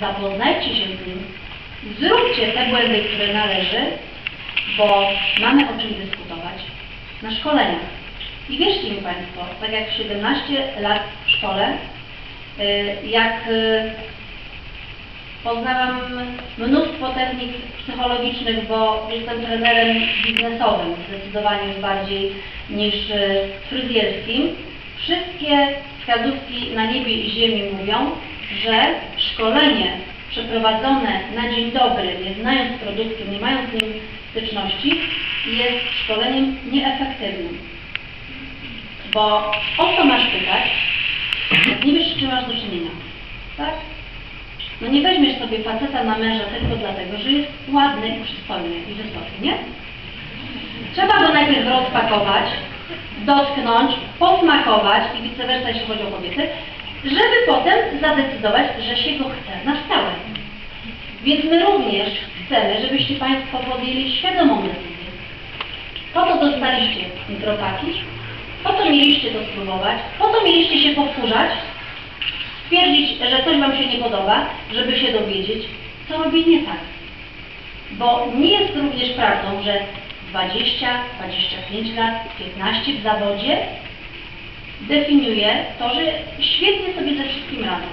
zapoznajcie się z nim, zróbcie te błędy, które należy, bo mamy o czym dyskutować na szkoleniach. I wierzcie mi Państwo, tak jak 17 lat w szkole, y, jak y, poznałam mnóstwo technik psychologicznych, bo jestem trenerem biznesowym, zdecydowanie bardziej niż y, fryzjerskim. Wszystkie wskazówki na niebie i ziemi mówią, że szkolenie przeprowadzone na dzień dobry, nie znając produktu, nie mając z nim styczności, jest szkoleniem nieefektywnym. Bo o co masz pytać, nie wiesz, z czym masz do czynienia. Tak? No nie weźmiesz sobie faceta na męża tylko dlatego, że jest ładny i przystojny i wysoki, nie? Trzeba go najpierw rozpakować, dotknąć, posmakować i vice versa, jeśli chodzi o kobiety, żeby potem zadecydować, że się go chce na stałe. Więc my również chcemy, żebyście Państwo podjęli świadomą decyzję. Po to dostaliście mikropaki, po to mieliście to spróbować, po to mieliście się powtórzać, stwierdzić, że coś Wam się nie podoba, żeby się dowiedzieć, co robi nie tak. Bo nie jest również prawdą, że 20, 25 lat, 15 w zawodzie definiuje to, że świetnie sobie ze wszystkim radzę.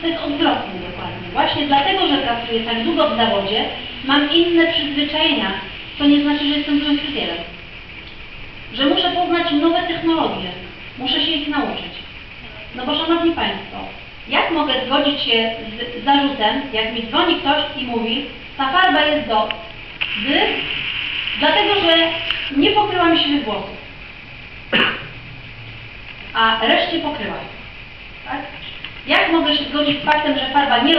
To jest odwrotnie dokładnie. Właśnie dlatego, że pracuję tak długo w zawodzie, mam inne przyzwyczajenia, co nie znaczy, że jestem złym fryzjerem. Że muszę poznać nowe technologie, muszę się ich nauczyć. No bo Szanowni Państwo, jak mogę zgodzić się z zarzutem, jak mi dzwoni ktoś i mówi, ta farba jest do z, dlatego że nie pokryła mi się włosów, a reszcie pokryła. Tak? Jak mogę się zgodzić z faktem, że farba nie